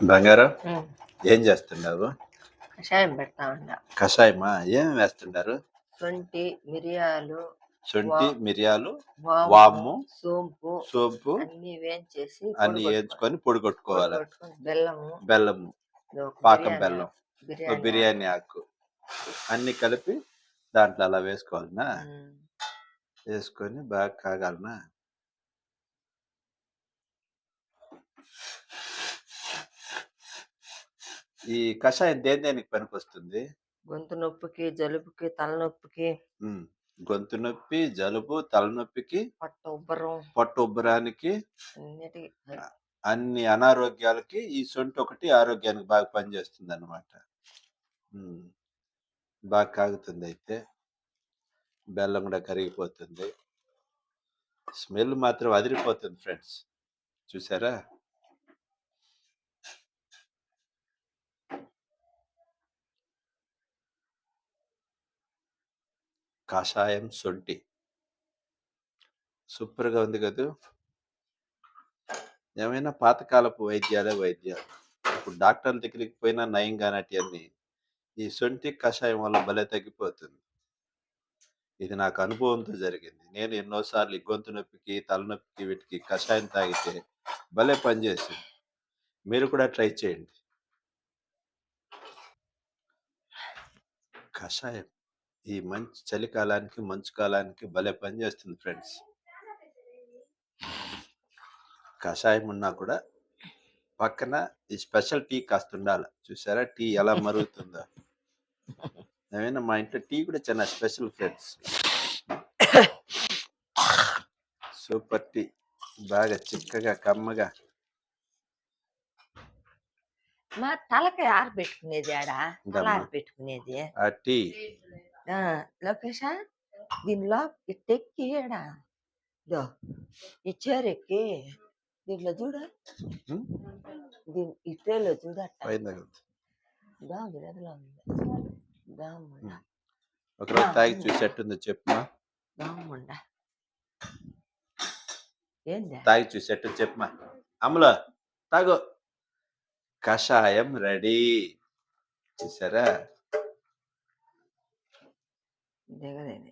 బంగారం. ఏం చేస్తున్నావు కషాయం పెడతా ఉండ కషాయమా? ఏం వేస్తున్నారు? శొంఠి మిరియాలు శొంఠి మిరియాలు వాము సోంపు సోంపు అన్ని వేయించేసి అన్ని వేయించుకొని పొడి కొట్టుకోవాలి బెల్లము బెల్లము పాకం బెల్లం బిర్యానీ ఆకు. అన్ని కలిపి దాంట్లో అలా వేసుకోవాలనా. వేసుకొని బాగా కాగాలనా? ఈ కషాయం దేని దేనికి పనికి వస్తుంది గొంతు నొప్పికి జలుబుకి తలనొప్పికి. ఉమ్, గొంతు నొప్పి జలుబు తలనొప్పికి పొట్ట ఉబ్బరం. పొట్ట ఉబ్బరానికి అన్నిటి అన్ని అనారోగ్యాలకి ఈ సొంటి ఒకటి ఆరోగ్యానికి బాగా పనిచేస్తుంది అనమాట బాగా కాగుతుంది అయితే. బెల్లం కూడా కరిగిపోతుంది. స్మెల్ మాత్రం అదిరిపోతుంది ఫ్రెండ్స్. చూసారా? కాషాయం సొంటి. సూపర్గా ఉంది కదా. ఏమైనా పాతకాలపు వైద్యాలే వైద్యాలు? ఇప్పుడు డాక్టర్ల దగ్గరికి పోయినా నయం కానటివన్నీ ఈ సొంటి కషాయం వల్ల భలే తగ్గిపోతుంది. ఇది నాకు అనుభవంతో జరిగింది. నేను ఎన్నోసార్లు ఈ గొంతు నొప్పికి తలనొప్పికి వీటికి కషాయం తాగితే భలే పనిచేసింది మీరు కూడా ట్రై చేయండి. కషాయం. ఈ మంచి చలికాలానికి మంచు కాలానికి భలే పనిచేస్తుంది ఫ్రెండ్స్. కషాయం ఉన్నా కూడా పక్కన ఈ స్పెషల్ టీ కాస్త ఉండాలి చూసారా? టీ ఎలా మరుగుతుందో. ఏమైనా మా ఇంట్లో టీ కూడా చాలా స్పెషల్ ఫ్రెండ్స్. Super tea. బాగా చిక్కగా కమ్మగా. మా తలకి ఆరబెట్టుకునేది ఆడ? తల ఉందమ్మా. ఆరబెట్టుకునేది. ఆ టీ. లోకేష దీనిలో ఇట్టెక్కి ఈడ ఇదో ఈ చీరెక్కి దీంట్లో చూడ దీని ఈ ట్రేలో తగులుతుంది. దాము ఎదలో ఉంది దాముండ. ఒకరోజు తాగి చూసేట్టుందో చెప్పుమా దాముండ ఏంది తాగి చూసేట్టు చెప్పుమా అమలు తాగు కషాయం రెడీ చూసారా దిగదేది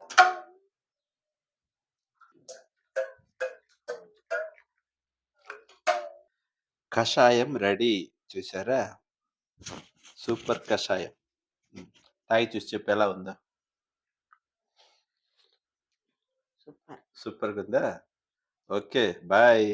కషాయం రెడీ. చూసారా సూపర్ కషాయం. తాగి చూసి చెప్పు ఎలా ఉందో. సూపర్. సూపర్గా ఉందా ఓకే బాయ్.